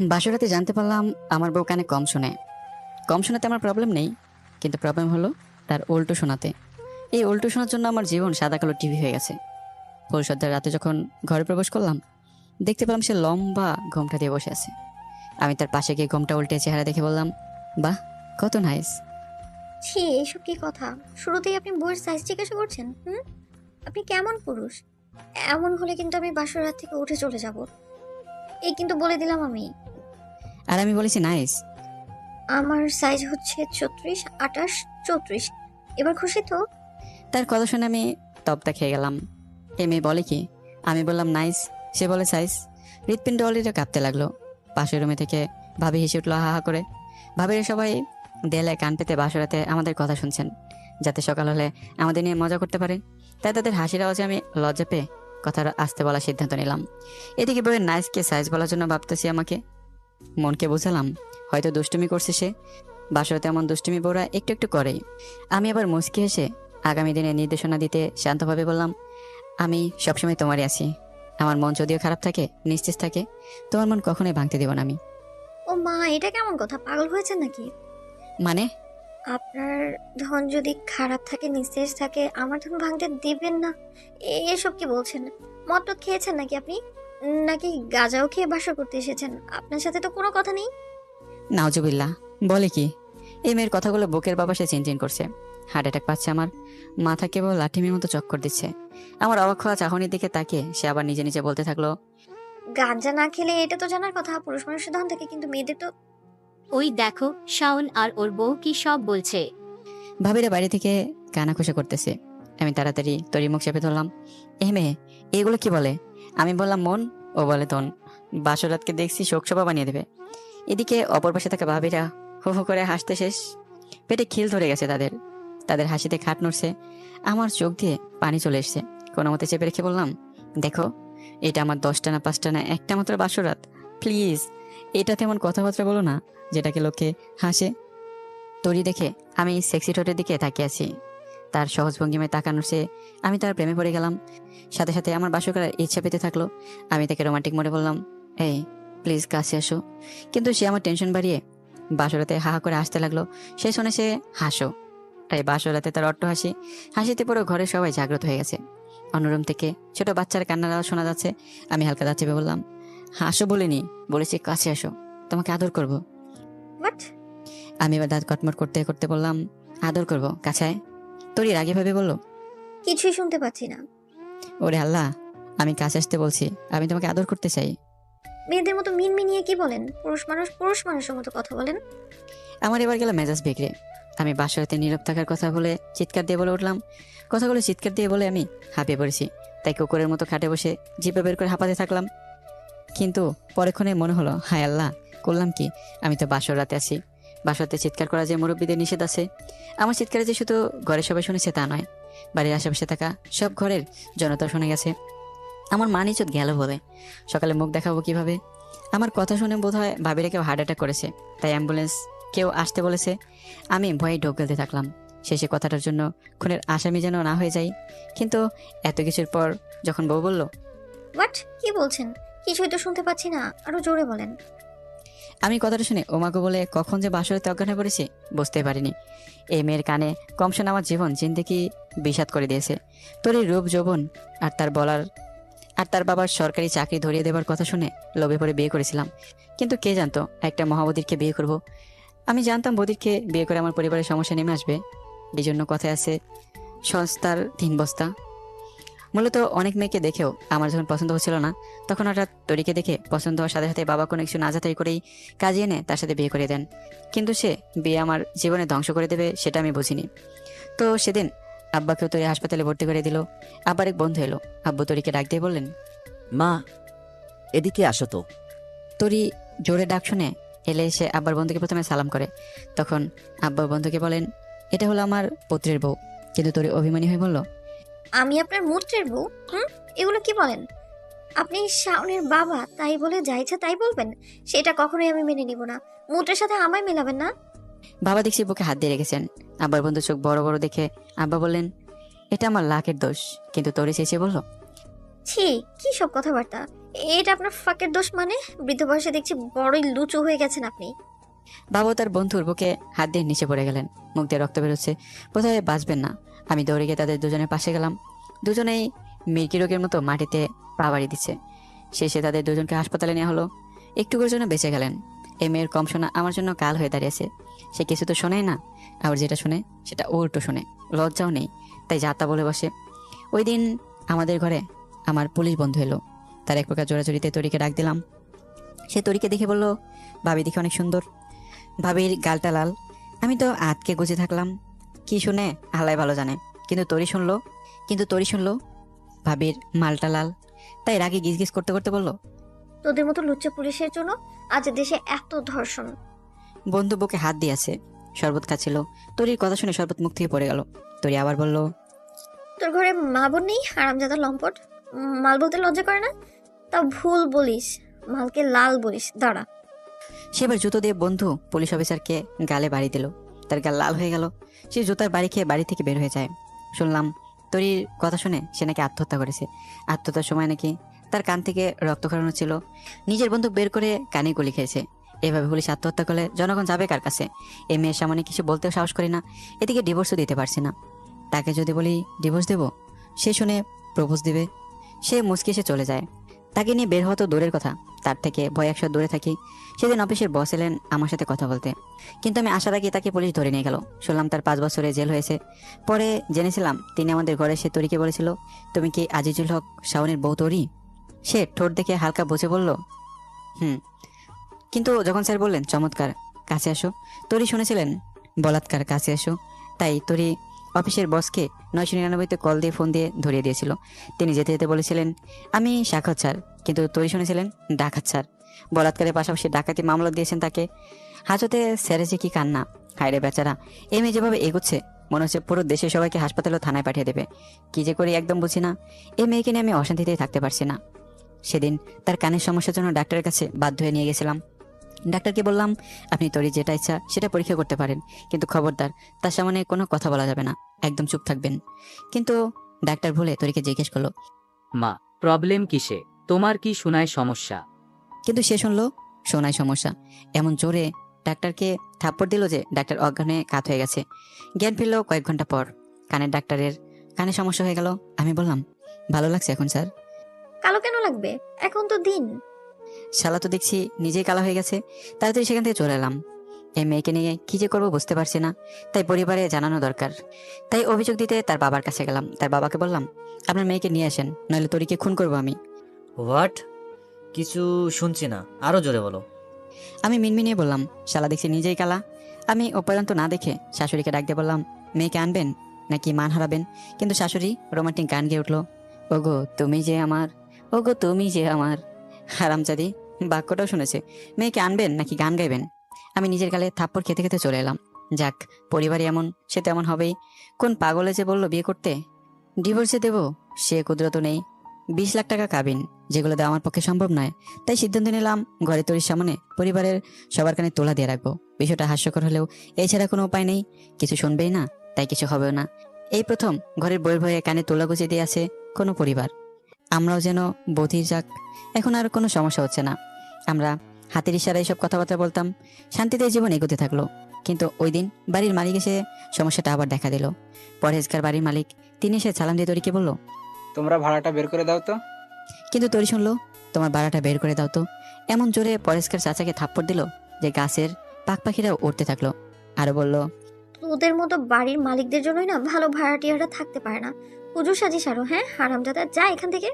বাসরাতে জানতে পারলাম আমার বউ কানে কম শোনে। কম শোনাতে আমার প্রবলেম নেই, কিন্তু প্রবলেম হলো তার উল্টো শোনাতে। এই উল্টো শোনার জন্য আমার জীবন সাদা কালো টিভি হয়ে গেছে। পরিষদের রাতে যখন ঘরে প্রবেশ করলাম, দেখতে পেলাম সে লম্বা ঘোমটা দিয়ে বসে আছে। আমি তার পাশে গিয়ে ঘোমটা উল্টে চেহারা দেখে বললাম, বাহ, কত নাইস ছি এইসব কি কথা? শুরুতেই আপনি বইয়ের সাইজ জিজ্ঞাসা করছেন, হুম? আপনি কেমন পুরুষ? এমন হলে কিন্তু আমি বাসর রাত থেকে উঠে চলে যাব। এই কিন্তু বলে দিলাম আমি। আর আমি বলেছি নাইস আমার সাইজ হচ্ছে ছত্রিশ আটাশ চৌত্রিশ। এবার খুশি তো? তার কথা শুনে আমি তপ্তা খেয়ে গেলাম। এ মেয়ে বলে কি? আমি বললাম নাইস সে বলে সাইজ হৃৎপিণ্ড অলরেডি কাঁপতে লাগল। পাশের রুমে থেকে ভাবি হেসে উঠল হা হা করে। ভাবিরা সবাই দেয়ালে কান পেতে বাসরাতে আমাদের কথা শুনছেন। যাতে সকাল হলে আমাদের নিয়ে মজা করতে পারে। তাই তাদের হাসির আওয়াজে আমি লজ্জা পেয়ে কথাটা আসতে বলার সিদ্ধান্ত নিলাম। এদিকে বউয়ের নাইসকে সাইজ বলার জন্য ভাবতেছি আমাকে। মনকে বোঝালাম হয়তো দুষ্টুমি করছে সে। বাসরাতে এমন দুষ্টুমি বউরা একটু একটু করেই। আমি আবার মুচকি হেসে আগামী দিনে নির্দেশনা দিতে শান্তভাবে বললাম আমি সবসময় তোমারই আছি। আমার মন যদিও খারাপ থাকে নিশ্চিত থাকে তোমার মন কখনোই ভাঙতে দেব না আমি। ও মা এটা কেমন কথা? পাগল হয়েছে নাকি? মানে? আপনার ধন যদি খারাপ থাকে নিস্তেজ থাকে আমার ধন ভাঙতে দিবেন না? এসব কি বলছেন? মদ খেয়েছেন নাকি আপনি? নাকি গাঁজাও খেয়ে বাসা করতে এসেছেন? আপনার সাথে তো কোনো কথা নেই। নাওজুবিল্লা বলে কি? এই মেয়ের কথাগুলো বুকের বাবা সে চিনচিন করছে। হার্ট অ্যাটাক পাচ্ছে আমার। মাথা কেবল লাঠিমের মতো চক্কর দিচ্ছে। আমার অবাক হওয়া চাহনির দিকে তাকিয়ে সে আবার নিজে নিজে বলতে থাকল গাঞ্জা না খেলে এটা তো জানার কথা পুরুষ মানুষের ধন থাকে কিন্তু মেয়েদের তো ওই দেখো শাওন আর ওর বউ কি সব বলছে। ভাবিরা বাইরে থেকে কানাঘুষা করতেছে। আমি তাড়াতাড়ি তরি মুখ চেপে ধরলাম এ মেয়ে এগুলো কি বলে? আমি বললাম, মন? ও বলে তন বাসরাতকে দেখছি শোকসভা বানিয়ে দেবে। এদিকে অপর পাশে থাকা ভাবিরা হু হু করে হাসতে শেষ। পেটে খিল ধরে গেছে তাদের। তাদের হাসিতে খাট নড়ছে। আমার চোখ দিয়ে পানি চলে এসছে। কোনো মতে চেপে রেখে বললাম, দেখো, এটা আমার দশটা না পাঁচটা না একটা মাত্র বাসরাত। প্লিজ, এটা তেমন কথাবার্তা বলো না, যেটাকে লোকে হাসে। তরি দেখে আমি সেক্সি ঠোঁটের দিকে তাকিয়ে আছি। তার সহজ ভঙ্গিমায় তাকানোর সে আমি তার প্রেমে পড়ে গেলাম। সাথে সাথে আমার বাসর করার ইচ্ছা পেতে থাকল। আমি তাকে রোমান্টিক মোডে বললাম এই প্লিজ কাছে আসো। কিন্তু সে আমার টেনশন বাড়িয়ে বাসরাতে হা করে হাসতে লাগল। সে শুনে সে হাসো। তাই বাসরাতে তার অট্ট হাসি হাসিতে পুরো ঘরে সবাই জাগ্রত হয়ে গেছে। অন্য রুম থেকে ছোট বাচ্চার কান্নার আওয়াজ শোনা যাচ্ছে। আমি হালকা দাঁত চেপে বললাম হাসো বলিনি বলেছি কাছে আসো তোমাকে আদর করব। বাট আমি এবার দাঁত কটমট করতে করতে বললাম আদর করব কাছায় তোরই রাগে ভাবে বলল? কিছুই শুনতে পাচ্ছি না। ওরে আল্লাহ আমি কাছে আসতে বলছি আমি তোমাকে আদর করতে চাই। মেয়েদের মতো মিন মিনিয়ে কি বলেন? পুরুষ মানুষ পুরুষ মানুষের মতো কথা বলেন। আমার এবার গেল মেজাজ বিগড়ে। আমি বাসাতে নীরব থাকার কথা বলে চিৎকার দিয়ে বলে উঠলাম। কথাগুলো চিৎকার দিয়ে বলে আমি হাঁপিয়ে পড়েছি। তাই কুকুরের মতো খাটে বসে জিপে বের করে হাঁপাতে থাকলাম। কিন্তু পরেক্ষণে মনে হলো হায় আল্লাহ করলাম কি? আমি তো বাসর রাতে আছি। বাসরাতে চিৎকার করা যে মুরব্বীদের নিষেধ আছে, আমার চিৎকারে যে শুধু ঘরে সবাই শুনেছে তা নয়, বাড়ির আশেপাশে থাকা সব ঘরের জনতা শুনে গেছে। আমার মা নিচত গেল বলে, সকালে মুখ দেখাবো কীভাবে? আমার কথা শুনে বোধ হয় ভাবিরা কেউ হার্ট অ্যাটাক করেছে, তাই অ্যাম্বুলেন্স কেউ আসতে বলেছে, আমি ভয়ে ঢোক গেলতে থাকলাম। শেষে কথাটার জন্য খুনের আসামি যেন না হয়ে যাই, কিন্তু এত কিছুর পর যখন বউ বলল হোয়াট কি বলছেন? কিছুই তো শুনতে পাচ্ছি না, আরও জোরে বলেন। আমি কথাটা শুনে ওমাকে বলে, কখন যে বাসরে অজ্ঞান হয়ে পড়েছি বুঝতে পারিনি। এই মেয়ের কানে কম আমার জীবন জিন্দেকি বিষাদ করে দিয়েছে। তোর এই রূপ যৌবন আর তার বলার আর তার বাবার সরকারি চাকরি ধরিয়ে দেবার কথা শুনে লোভে পড়ে বিয়ে করেছিলাম। কিন্তু কে জানতো, একটা মহাবদীরকে বিয়ে করব। আমি জানতাম বদিরকে বিয়ে করে আমার পরিবারের সমস্যা নেমে আসবে। এই জন্য কথায় আছে সস্তার তিন বস্তা। মূলত অনেক মেয়েকে দেখেও আমার যখন পছন্দ হচ্ছিল না তখন হঠাৎ তরিকে দেখে পছন্দ হওয়ার সাথে সাথে বাবা কোনো কিছু না যাতাই করেই কাজে এনে তার সাথে বিয়ে করে দেন। কিন্তু সে বিয়ে আমার জীবনে ধ্বংস করে দেবে সেটা আমি বুঝিনি। তো সেদিন আব্বাকেও তরি হাসপাতালে ভর্তি করে দিল। আবার এক বন্ধু এলো। আব্বু তরিকে ডাক দিয়ে বললেন মা এদিকে আসো তো। তরি জোরে ডাক শুনে এলে এসে আব্বার বন্ধুকে প্রথমে সালাম করে। তখন আব্বার বন্ধুকে বলেন এটা হলো আমার পুত্রের বউ। কিন্তু তরি অভিমানী হয়ে বলল আমি আপনার মূত্রের বউ হুম? এগুলো কি বলেন? আপনি শাওনের বাবা তাই বলে যা ইচ্ছা তাই বলবেন। সেটা কখনোই আমি মেনে নিব না। মূত্রের সাথে আমায় মেলাবেন না? বাবা দেখছি বুকে হাত দিয়ে রেখেছেন। আব্বার বন্ধু চোখ বড় বড় দেখে আব্বা বললেন এটা আমার লাখের দোষ। কিন্তু তরি চেঁচিয়ে বলল? ছি কি সব কথাবার্তা? এটা আপনার ফাঁকের দোষ মানে? বৃদ্ধ বয়সে দেখছি বড়ই লুচু হয়ে গেছেন আপনি। বাবা তার বন্ধুর বুকে হাত দিয়ে নিচে পড়ে গেলেন। মুখ দিয়ে রক্ত বেরোচ্ছে। বোধহয় বাঁচবেন না। আমি দৌড়ে গিয়ে তাদের দুজনের পাশে গেলাম। দুজনেই মির্কি রোগের মতো মাটিতে পা বাড়ি দিচ্ছে। শেষে তাদের দুজনকে হাসপাতালে নেওয়া হলো। একটু করে জন্য বেঁচে গেলেন। এই মেয়ের কম শোনা আমার জন্য কাল হয়ে দাঁড়িয়েছে সে কিছু তো শোনেই না। আবার যেটা শুনে, সেটা উল্টো শোনে। লজ্জাও নেই। তাই যাতা বলে বসে। ওই দিন আমাদের ঘরে আমার পুলিশ বন্ধু এলো। তার এক প্রকার জোড়াজড়িতে তরিকে ডাক দিলাম। সে তরিকে দেখে বলল, ভাবি দেখে অনেক সুন্দর। ভাবির গালটা লাল। আমি তো আতকে গুজে থাকলাম। কি শুনে? আল্লাহ ভালো জানে। কিন্তু তরি শুনলো? কিন্তু তরি শুনলো? ভাবির মালটা লাল। তাই রাগে গিজ গিজ করতে করতে বলল তোদের মতো লুচ্চা পুলিশের জন্য আজ দেশে এত ধর্ষণ। বন্ধু বুকে হাত দিয়েছে শরবত খাচ্ছিল। তরির কথা শুনে শরবত মুখ থেকে পড়ে গেল। তরি আবার বলল তোর ঘরে মা বোন নেই? হারামজাদা লম্পট? মাল বলতে লজ্জা করে না? তা ভুল বলিস। মালকে লাল বলিস। দাঁড়া। সে এবার জুতো দিয়ে বন্ধু পুলিশ অফিসারকে গালে বাড়ি দিল। তার গাল লাল হয়ে গেল। সে জুতার বাড়ি খেয়ে বাড়ি থেকে বের হয়ে যায়। শুনলাম, তরির কথা শুনে সে নাকি আত্মহত্যা করেছে। আত্মহত্যার সময় নাকি তার কান থেকে রক্ত খরানো ছিল। নিজের বন্দুক বের করে কানে গুলি খেয়েছে। এভাবে পুলিশ আত্মহত্যা করলে জনগণ যাবে কার কাছে? এই মেয়ের সামনে কিছু বলতেও সাহস করি না। এদিকে ডিভোর্সও দিতে পারছি না। তাকে যদি বলি ডিভোর্স দেব? সে শুনে প্রপোজ দিবে। সে মুচকি এসে চলে যায়। তাকে নিয়ে বের হওয়া তো দূরের কথা। তার থেকে ভয় একশো দূরে থাকি। সেদিন অফিসের বস এলেন আমার সাথে কথা বলতে। কিন্তু আমি আসার আগে তাকে পুলিশ ধরে নিয়ে গেল। শুনলাম তার পাঁচ বছরে জেল হয়েছে। পরে জেনেছিলাম তিনি আমাদের ঘরে সে তরিকে বলেছিল, তুমি কি আজিজুল হক শাওনের বউ তরি? সে ঠোঁট দেখে হালকা বুঝে বলল, হুম। কিন্তু যখন স্যার বললেন, চমৎকার, কাছে আসো। তরি শুনেছিলেন, বলাৎকার, কাছে আসো। তাই তরি অফিসের বসকে নয়শো নিরানব্বইতে কল দিয়ে ফোন দিয়ে ধরিয়ে দিয়েছিল। তিনি যেতে যেতে বলেছিলেন, আমি সাক্ষাৎ স্যার। কিন্তু তরি শুনেছিলেন, ডাকাত স্যার। বলাৎকারের পাশাপাশি ডাকাতি মামলা দিয়েছেন তাকে। হাজতে স্যারে কি কান্না। হায়রে বেচারা এই মেয়ে যেভাবে এগোচ্ছে, মনে হচ্ছে পুরো দেশের সবাইকে হাসপাতালে ও থানায় পাঠিয়ে দেবে। কি যে করি একদম বুঝি না। এই মেয়েকে নিয়ে আমি অশান্তিতেই থাকতে পারছি না। সেদিন তার কানের সমস্যার জন্য ডাক্তারের কাছে বাধ্য হয়ে নিয়ে গেছিলাম। ডাক্তারকে বললাম আপনি তরি যেটা ইচ্ছা সেটা পরীক্ষা করতে পারেন। কিন্তু খবরদার তার সামনে কোনো কথা বলা যাবে না। একদম চুপ থাকবেন। কিন্তু ডাক্তার ভুলে তরিকে জিজ্ঞেস করল মা প্রবলেম কিসে? তোমার কি শোনায় সমস্যা? কিন্তু সে শুনলো শোনায় সমস্যা। এমন জোরে ডাক্তারকে থাপ্পড় দিল যে ডাক্তার অজ্ঞানে কাত হয়ে গেছে। জ্ঞান ফিরল কয়েক ঘণ্টা পর। কানের ডাক্তারের কানে সমস্যা হয়ে গেল। আমি বললাম ভালো লাগছে এখন স্যার? কালো কেন লাগবে? এখন তো দিন। শালা তো দেখছি নিজেই কালা হয়ে গেছে। তাড়াতাড়ি সেখান থেকে চলে এলাম। এই মেয়েকে নিয়ে কি যে করব বুঝতে পারছি না। তাই পরিবারে জানানো দরকার। তাই অভিযোগ দিতে তার বাবার কাছে গেলাম। তার বাবাকে বললাম আপনার মেয়েকে নিয়ে আসেন নইলে তরিকে খুন করব আমি। হোয়াট কিছু শুনছি না। আরও জোরে বলো। আমি মিনমিনিয়ে বললাম শালা দেখছি নিজেই কালা। আমি ও পর্যন্ত না দেখে শাশুড়িকে ডাক দিয়ে বললাম মেয়েকে আনবেন নাকি মান হারাবেন? কিন্তু শাশুড়ি রোমান্টিক গান গেয়ে উঠল ওগো তুমি যে আমার ওগো তুমি যে আমার। হারামজাদি বাক্যটাও শুনেছে। মেয়েকে আনবেন নাকি গান গাইবেন? আমি নিজের গালে থাপ্পড় খেতে খেতে চলে এলাম। যাক পরিবারে এমন, সে তেমন হবেই। কোন পাগলে যে বলল বিয়ে করতে? ডিভোর্সে দেব? সে কুদরত নেই। বিশ লাখ টাকা কাবিন, যেগুলো দেওয়া আমার পক্ষে সম্ভব নয়। তাই সিদ্ধান্ত নিলাম ঘরে তৈরির সামনে পরিবারের সবার কানে তোলা দিয়ে রাখব। বিষয়টা হাস্যকর হলেও এছাড়া কোনো উপায় নেই। কিছু শুনবেই না, তাই কিছু হবেও না। এই প্রথম, ঘরের বইয়ের ভয়ে কানে তোলা গুছিয়ে দিয়ে আছে কোনো পরিবার। আমরাও যেন বধির যাক, এখন আর কোনো সমস্যা হচ্ছে না। আমরা হাতের ইশারায় সব কথাবার্তা বলতাম শান্তিতে জীবন এগোতে থাকল। কিন্তু ওই দিন বাড়ির মালিক এসে সমস্যাটা আবার দেখা দিল। পরহেজগার বাড়ির মালিক তিনি এসে সালাম দিয়ে তরিকে বলল তোমরা ভাড়াটা বের করে দাও তো। কিন্তু তরি শুনলো তোমার বাড়াটা বের করে দাও তো। এমন জোরে পরেশকার চাচাকে থাপ্পড় দিল যে গাছের পাক পাখিরা উঠতে থাকল। আরও বলল তোদের মতো বাড়ির মালিকদের জন্যই না ভালো ভাড়াটিয়ারা থাকতে পারে না। পুজো সাজিস আরও হ্যাঁ? হারামজাদা যা এখান থেকে।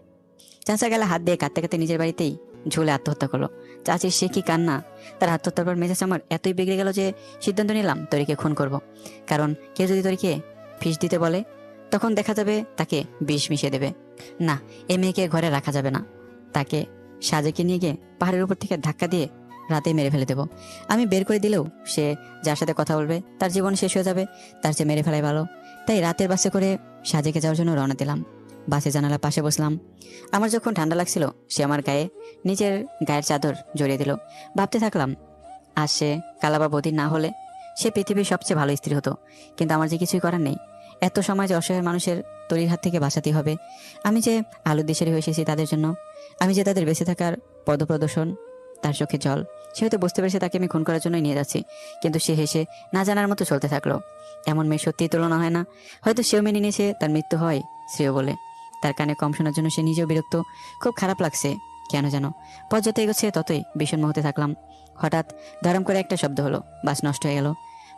চাচা গেলে হাত দিয়ে কাঁদতে কাঁদতে নিজের বাড়িতেই ঝুলে আত্মহত্যা করল। চাচির সে কি কান্না? তার আত্মহত্যার পর মেজাজ আমার এতই বিগড়ে গেল যে সিদ্ধান্ত নিলাম তরিকে খুন করব। কারণ কেউ যদি তরিকে ফিস দিতে বলে, তখন দেখা যাবে তাকে বিষ মিশিয়ে দেবে। না, এ মেয়েকে ঘরে রাখা যাবে না। তাকে সাজেকে নিয়ে গিয়ে পাহাড়ের উপর থেকে ধাক্কা দিয়ে রাতে মেরে ফেলে দেবো। আমি বের করে দিলেও সে যার সাথে কথা বলবে, তার জীবন শেষ হয়ে যাবে, তার চেয়ে মেরে ফেলাই ভালো। তাই রাতের বাসে করে সাজেকে যাওয়ার জন্য রওনা দিলাম। বাসে জানালা পাশে বসলাম। আমার যখন ঠান্ডা লাগছিল, সে আমার গায়ে নিজের গায়ের চাদর জড়িয়ে দিল। ভাবতে থাকলাম আর সে কালাবা বদির না হলে সে পৃথিবীর সবচেয়ে ভালো স্ত্রী হতো। কিন্তু আমার যে কিছুই করার নেই, এত সময় যে অসহায় মানুষের তরির হাত থেকে বাঁচাতে হবে। আমি যে আলু দেশের হয়ে এসেছি তাদের জন্য, আমি যে তাদের বেঁচে থাকার পদপ্রদর্শন, তার চোখে জল, সে হয়তো বুঝতে পেরেছে তাকে আমি খুন করার জন্যই নিয়ে যাচ্ছি। কিন্তু সে হেসে না জানার মতো চলতে থাকল। এমন মেয়ে সত্যিই তুলনা হয় না। হয়তো সেও মেনে নিয়েছে, তার মৃত্যু হয় শ্রেয় বলে। তার কানে কম শোনার জন্য সে নিজেও বিরক্ত। খুব খারাপ লাগছে। কেন জানো? পথ যত এগোচ্ছে ততই ভীষণ মুহূর্তে থাকলাম। হঠাৎ ধরম করে একটা শব্দ হলো। বাস নষ্ট হয়ে গেল।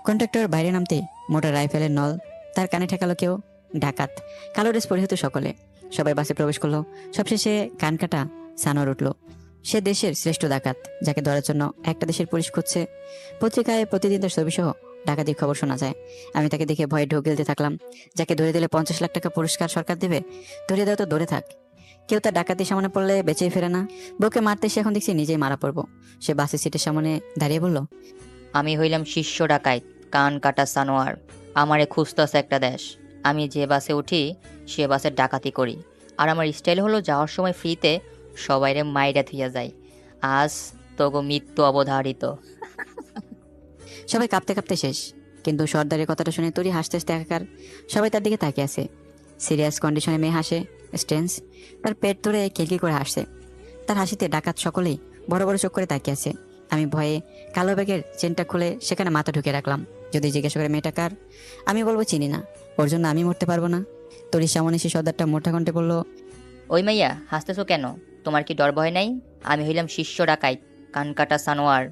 কন্ট্রাক্টর বাইরে নামতে মোটর রাইফেলের নল, তার কানে ঠেকালো কেউ। ডাকাত। কালো ড্রেস পরিহিত সকলে। সবাই বাসে প্রবেশ করল। সবশেষে কান কাটা সানোয়ার উঠল। সে দেশের শ্রেষ্ঠ ডাকাত, যাকে ধরার জন্য একটা দেশের পুলিশ খুঁজছে। পত্রিকায় প্রতিদিন তার ছবি সহ ডাকাতির খবর শোনা যায়। আমি তাকে দেখে ভয়ে ঢোক গেলতে থাকলাম। যাকে ধরে দিলে পঞ্চাশ লাখ টাকা পুরস্কার সরকার দেবে ধরে দেওয়া তো ধরে থাক। কেউ তার ডাকাতির সামনে পড়লে বেঁচেই ফেরে না। বউকে মারতে সে এখন দেখছি নিজেই মারা পড়ব। সে বাসের সিটের সামনে দাঁড়িয়ে বলল, আমি হইলাম শিষ্য ডাকাইত, কান কাটা সানোয়ার। আমারে খুঁজতেছে একটা দেশ। আমি যে বাসে উঠি, সে বাসে ডাকাতি করি। আর আমার স্টাইল হলো যাওয়ার সময় ফ্রিতে সবাইরে মাইরা থুইয়া যায় আজ তগো মৃত্যু অবধারিত। সবাই কাঁপতে কাঁপতে শেষ। কিন্তু সর্দারের কথাটা শুনে তরি হাসতে হাসতে একাকার সবাই তার দিকে তাকিয়ে আছে। সিরিয়াস কন্ডিশনে মেয়ে হাসে স্টেন্স। তার পেট ধরে খিলকি করে হাসছে। তার হাসিতে ডাকাত সকলেই বড় বড় চোখ করে তাকিয়ে আছে। আমি ভয়ে কালো ব্যাগের চেনটা খুলে সেখানে মাথা ঢুকে রাখলাম। যদি জিজ্ঞেস করে মেয়েটা কার? আমি বলব চিনি না। ওর জন্য আমি মরতে পারব না। তরির সামনে সে সর্দারটা মোটা কণ্ঠে বলল ওই মাইয়া হাসতেছো কেন? তোমার কি ডর ভয় নাই? আমি হইলাম শিষ্য ডাকাই কান কাটা সানোয়ার।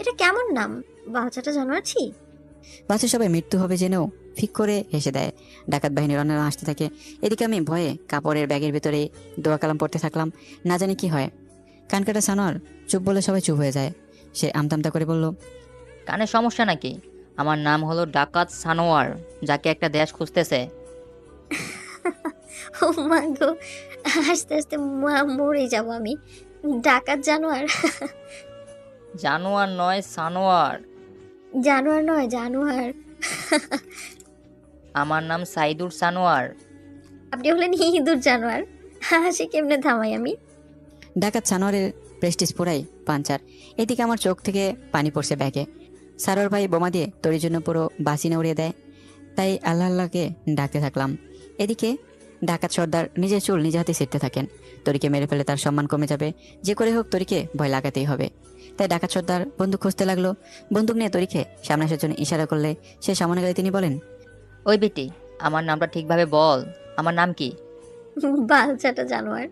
এটা কেমন নাম? বাচ্চাটা জানোয়ারছি? বাসে সবাই মৃত্যু হবে জেনেও ফিক করে হেসে দেয়। ডাকাত বাহিনীর অন্যরা আসতে থাকে। এদিকে আমি ভয়ে কাপড়ের ব্যাগের ভেতরে দোয়া কালাম পড়তে থাকলাম। না জানি কি হয়। কানকাটা সানোয়ার চুপ বলে সবাই চুপ হয়ে যায়। সে আমতামতা করে বলল কানে সমস্যা নাকি? আমার নাম হলো ডাকাত সানোয়ার যাকে একটা দেশ খুঁজতেছে। ও মা গো আস্তে আস্তে মরে যাব আমি। ডাকাত জানোয়ার? জানোয়ার নয় সানোয়ার। জানোয়ার নয় জানোয়ার। আমার নাম সাইদুর সানোয়ার। আপনি হলেন ইঁদুর জানোয়ার। হাসি কেমনে থামাই আমি? ডাকাত সানোয়ারের প্রেস্টিজ পুরাই পাঞ্চার। এদিকে আমার চোখ থেকে পানি পড়ছে ব্যাগে। সারোর ভাই বোমা দিয়ে তরির জন্য পুরো বাসিনে উড়িয়ে দেয়। তাই আল্লাহ আল্লাহকে ডাকতে থাকলাম। এদিকে ডাকাত সর্দার নিজের চুল নিজে হাতে ছিটতে থাকেন। তরিকে মেরে ফেলে তার সম্মান কমে যাবে। যে করে হোক তরিকে ভয় লাগাতেই হবে। তাই ডাকাত সর্দার বন্দুক খুঁজতে লাগল। বন্দুক নিয়ে তরিকে সামনে আসার জন্য ইশারা করলে সে সামনে গেলে তিনি বলেন ওই বেটি আমার নামটা ঠিকভাবে বল। আমার নাম কি? বালচাটা জানোয়ার।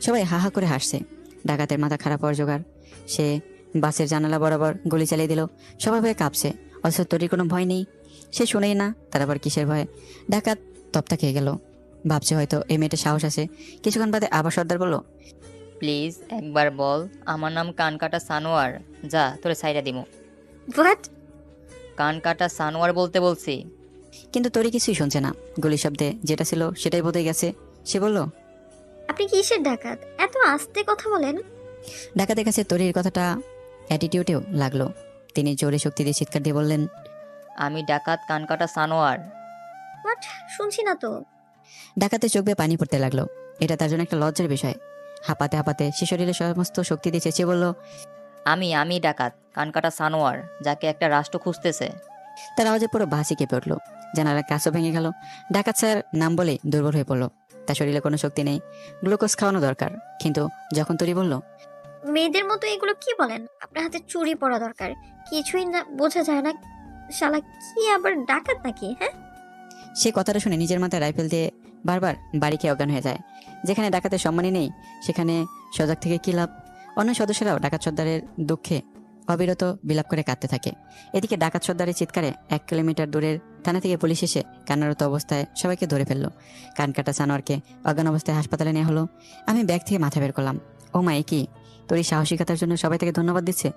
সবাই হা হা করে হাসছে। ডাকাতের মাথা খারাপ হওয়ার জোগাড়। সে বাসের জানালা বরাবর গুলি চালিয়ে দিল। সবাই ভয়ে কাঁপছে। অথচ তরির কোনো ভয় নেই। সে শুনেই না তার আবার কিসের ভয়? ডাকাত তপ্তা খেয়ে গেল। ভাবছে হয়তো এই মেয়েটা সাহস আছে। কিছুক্ষণ বাদে আবার সর্দার বলল প্লিজ একবার বল আমার নাম কানকাটা সানোয়ার। যা তোরে সাইডা দিমু। হোয়াট কানকাটা সানোয়ার বলতে বলছি। কিন্তু তরি কিছুই শুনছে না। গুলি শব্দে যেটা ছিল সেটাই বোধহয় গেছে। সে বলল আপনি কিসের ডাকাত? এত আস্তে কথা বলেন। ডাকাতের কাছে তরির কথাটা অ্যাটিটিউডেও লাগল। তিনি জোরে শক্তি দিয়ে চিৎকার দিয়ে বললেন আমি ডাকাত কানকাটা সানোয়ার। হোয়াট শুনছি না তো। ডাকাতের চোখ বেয়ে পানি পড়তে লাগল। এটা তার জন্য একটা লজ্জার বিষয়। হাঁপাতে হাঁপাতে সে শরীরে সমস্ত শক্তি দিয়ে চেঁচিয়ে বলল আমি আমি ডাকাত কানকাটা সানোয়ার যাকে একটা রাষ্ট্র খুঁজতেছে। তার আওয়াজে পুরো ভাসি কেঁপে উঠল। জানালার কাছও ভেঙে গেল। ডাকাত স্যার নাম বলেই দুর্বল হয়ে পড়ল। তার শরীরে কোনো শক্তি নেই। গ্লুকোজ খাওয়ানো দরকার। কিন্তু যখন তরি বলল মেয়েদের মতো এগুলো কি বলেন? আপনার হাতে চুরি পড়া দরকার। কিছুই না বোঝা যায় না শালা কি আবার ডাকাত নাকি হ্যাঁ? সে কথাটা শুনে নিজের মাথায় রাইফেল দিয়ে বারবার বাড়ি খেয়ে অজ্ঞান হয়ে যায়। যেখানে ডাকাতে সম্মানই নেই, সেখানে সজাগ থেকে কী লাভ? অন্য সদস্যরাও ডাকাত সর্দারের দুঃখে অবিরত বিলাপ করে কাঁদতে থাকে। এদিকে ডাকাত সর্দারের চিৎকারে এক কিলোমিটার দূরের থানা থেকে পুলিশ এসে কান্নারত অবস্থায় সবাইকে ধরে ফেলল। কান কাটা সানোয়ারকে অজ্ঞান অবস্থায় হাসপাতালে নেওয়া হলো। আমি ব্যাগ থেকে মাথা বের করলাম। ও মা কি? তোর এই সাহসিকতার জন্য সবাই থেকে ধন্যবাদ দিচ্ছে।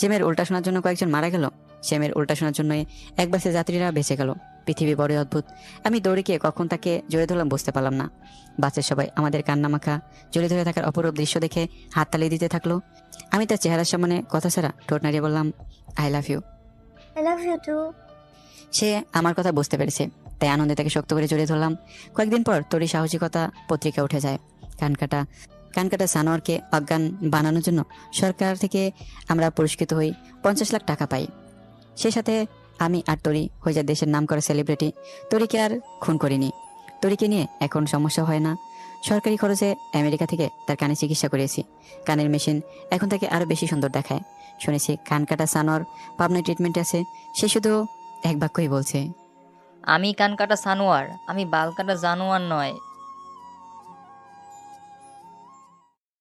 জেমের উল্টা শোনার জন্য কয়েকজন মারা গেল। সেমের উল্টা শোনার জন্যই এক বাসে যাত্রীরা বেঁচে গেল। পৃথিবী বড়ই অদ্ভুত। আমি দৌড়ে গিয়ে কখন তাকে জড়ে ধরলাম বুঝতে পারলাম না। বাসের সবাই আমাদের কান্নামাখা জড়ে ধরে থাকার অপরূপ দৃশ্য দেখে হাত তালিয়ে দিতে থাকল। আমি তার চেহারার সামনে কথা ছাড়া ঠোঁট নাড়িয়ে বললাম I love you. I love you too. সে আমার কথা বুঝতে পেরেছে। তাই আনন্দে তাকে শক্ত করে জড়িয়ে ধরলাম। কয়েকদিন পর তোরই সাহসিকতা পত্রিকা উঠে যায়। কানকাটা কানকাটা সানোয়ারকে অজ্ঞান বানানোর জন্য সরকার থেকে আমরা পুরস্কৃত হই। পঞ্চাশ লাখ টাকা পাই। সেই সাথে আমি আর তরি হয়ে যায় দেশের নাম করা সেলিব্রিটি তরিকে আর খুন করিনি। তরিকে নিয়ে এখন সমস্যা হয় না। সরকারি খরচে আমেরিকা থেকে তার কানে চিকিৎসা করিয়েছি। কানের মেশিন এখন তাকে আরও বেশি সুন্দর দেখায়। শুনেছি কান কাটা সানোয়ার পাবনায় ট্রিটমেন্ট আছে। সে শুধু এক বাক্যই বলছে। আমি কান কাটা সানোয়ার। আমি বাল কাটা জানোয়ার নয়।